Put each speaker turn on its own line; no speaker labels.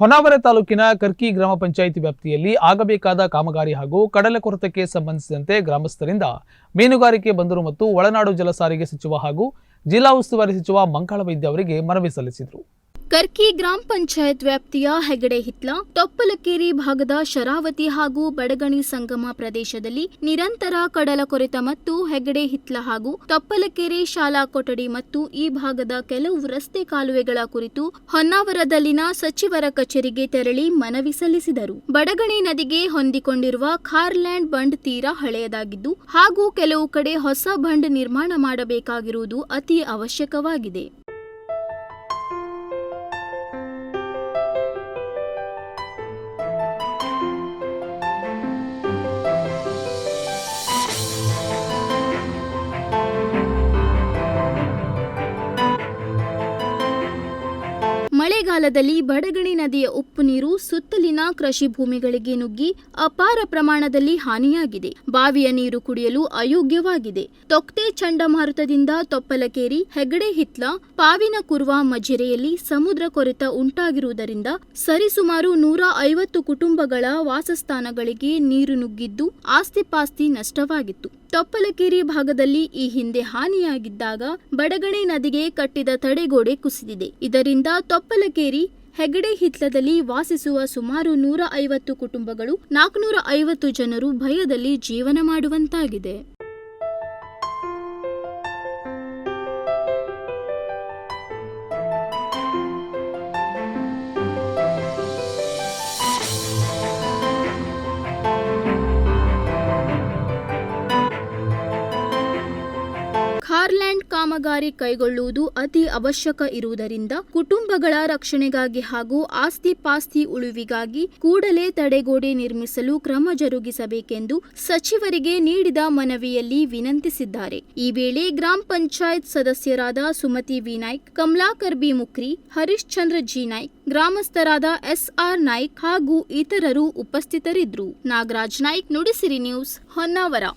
ಹೊನ್ನಾವರ ತಾಲೂಕಿನ ಕರ್ಕಿ ಗ್ರಾಮ ಪಂಚಾಯಿತಿ ವ್ಯಾಪ್ತಿಯಲ್ಲಿ ಆಗಬೇಕಾದ ಕಾಮಗಾರಿ ಹಾಗೂ ಕಡಲ ಕೊರತೆಗೆ ಸಂಬಂಧಿಸಿದಂತೆ ಗ್ರಾಮಸ್ಥರಿಂದ ಮೀನುಗಾರಿಕೆ ಬಂದರು ಮತ್ತು ಒಳನಾಡು ಜಲಸಾರಿಗೆ ಸಚಿವ ಹಾಗೂ ಜಿಲ್ಲಾ ಉಸ್ತುವಾರಿ ಸಚಿವ ಮಂಕಾಳ ವೈದ್ಯ ಅವರಿಗೆ ಮನವಿ ಸಲ್ಲಿಸಿದರು.
ಕರ್ಕಿ ಗ್ರಾಮ ಪಂಚಾಯತ್ ವ್ಯಾಪ್ತಿಯ ಹೆಗಡೆ ಹಿತ್ಲ ತೊಪ್ಪಲಕೇರಿ ಭಾಗದ ಶರಾವತಿ ಹಾಗೂ ಬಡಗಣಿ ಸಂಗಮ ಪ್ರದೇಶದಲ್ಲಿ ನಿರಂತರ ಕಡಲ ಕೊರೆತ ಮತ್ತು ಹೆಗಡೆ ಹಿತ್ಲ ಹಾಗೂ ತೊಪ್ಪಲಕೇರಿ ಶಾಲಾ ಕೊಠಡಿ ಮತ್ತು ಈ ಭಾಗದ ಕೆಲವು ರಸ್ತೆ ಕಾಲುವೆಗಳ ಕುರಿತು ಹೊನ್ನಾವರದಲ್ಲಿನ ಸಚಿವರ ಕಚೇರಿಗೆ ತೆರಳಿ ಮನವಿ ಸಲ್ಲಿಸಿದರು. ಬಡಗಣಿ ನದಿಗೆ ಹೊಂದಿಕೊಂಡಿರುವ ಖಾರ್ಲ್ಯಾಂಡ್ ಬಂಡ್ ತೀರ ಹಳೆಯದಾಗಿದ್ದು, ಹಾಗೂ ಕೆಲವು ಕಡೆ ಹೊಸ ಬಂಡ್ ನಿರ್ಮಾಣ ಮಾಡಬೇಕಾಗಿರುವುದು ಅತಿ ಅವಶ್ಯಕವಾಗಿದೆ. ಮಳೆಗಾಲದಲ್ಲಿ ಬಡಗಣಿ ನದಿಯ ಉಪ್ಪು ನೀರು ಸುತ್ತಲಿನ ಕೃಷಿ ಭೂಮಿಗಳಿಗೆ ನುಗ್ಗಿ ಅಪಾರ ಪ್ರಮಾಣದಲ್ಲಿ ಹಾನಿಯಾಗಿದೆ. ಬಾವಿಯ ನೀರು ಕುಡಿಯಲು ಅಯೋಗ್ಯವಾಗಿದೆ. ತೊಕ್ತೆ ಚಂಡಮಾರುತದಿಂದ ತೊಪ್ಪಲಕೇರಿ ಹೆಗಡೆ ಹಿತ್ಲ, ಪಾವಿನ ಕುರ್ವ ಮಜಿರೆಯಲ್ಲಿ ಸಮುದ್ರ ಕೊರೆತ ಉಂಟಾಗಿರುವುದರಿಂದ ಸರಿಸುಮಾರು ನೂರ ಐವತ್ತು ಕುಟುಂಬಗಳ ವಾಸಸ್ಥಾನಗಳಿಗೆ ನೀರು ನುಗ್ಗಿದ್ದು ಆಸ್ತಿಪಾಸ್ತಿ ನಷ್ಟವಾಗಿತ್ತು. ತೊಪ್ಪಲಕೇರಿ ಭಾಗದಲ್ಲಿ ಈ ಹಿಂದೆ ಹಾನಿಯಾಗಿದ್ದಾಗ ಬಡಗಣೆ ನದಿಗೆ ಕಟ್ಟಿದ ತಡೆಗೋಡೆ ಕುಸಿದಿದೆ. ಇದರಿಂದ ತೊಪ್ಪಲಕೇರಿ, ಹೆಗಡೆ ಹಿತ್ಲದಲ್ಲಿ ವಾಸಿಸುವ ಸುಮಾರು ನೂರ ಐವತ್ತು ಕುಟುಂಬಗಳು ನಾಲ್ಕುನೂರ ಐವತ್ತು ಜನರು ಭಯದಲ್ಲಿ ಜೀವನ ಮಾಡುವಂತಾಗಿದೆ. ಖಾರ್ಲ್ಯಾಂಡ್ ಕಾಮಗಾರಿ ಕೈಗೊಳ್ಳುವುದು ಅತಿ ಅವಶ್ಯಕ ಇರುವುದರಿಂದ ಕುಟುಂಬಗಳ ರಕ್ಷಣೆಗಾಗಿ ಹಾಗೂ ಆಸ್ತಿ ಪಾಸ್ತಿ ಉಳಿವಿಗಾಗಿ ಕೂಡಲೇ ತಡೆಗೋಡೆ ನಿರ್ಮಿಸಲು ಕ್ರಮ ಜರುಗಿಸಬೇಕೆಂದು ಸಚಿವರಿಗೆ ನೀಡಿದ ಮನವಿಯಲ್ಲಿ ವಿನಂತಿಸಿದ್ದಾರೆ. ಈ ವೇಳೆ ಗ್ರಾಮ ಪಂಚಾಯತ್ ಸದಸ್ಯರಾದ Sumati V. Naik, Kamalakar B. Mukri Harishchandra G. Naik, ಗ್ರಾಮಸ್ಥರಾದ S R Naik ಹಾಗೂ ಇತರರು ಉಪಸ್ಥಿತರಿದ್ದರು. ನಾಗರಾಜ್ ನಾಯ್ಕ್, ನುಡಿಸಿರಿ ನ್ಯೂಸ್, ಹೊನ್ನಾವರ.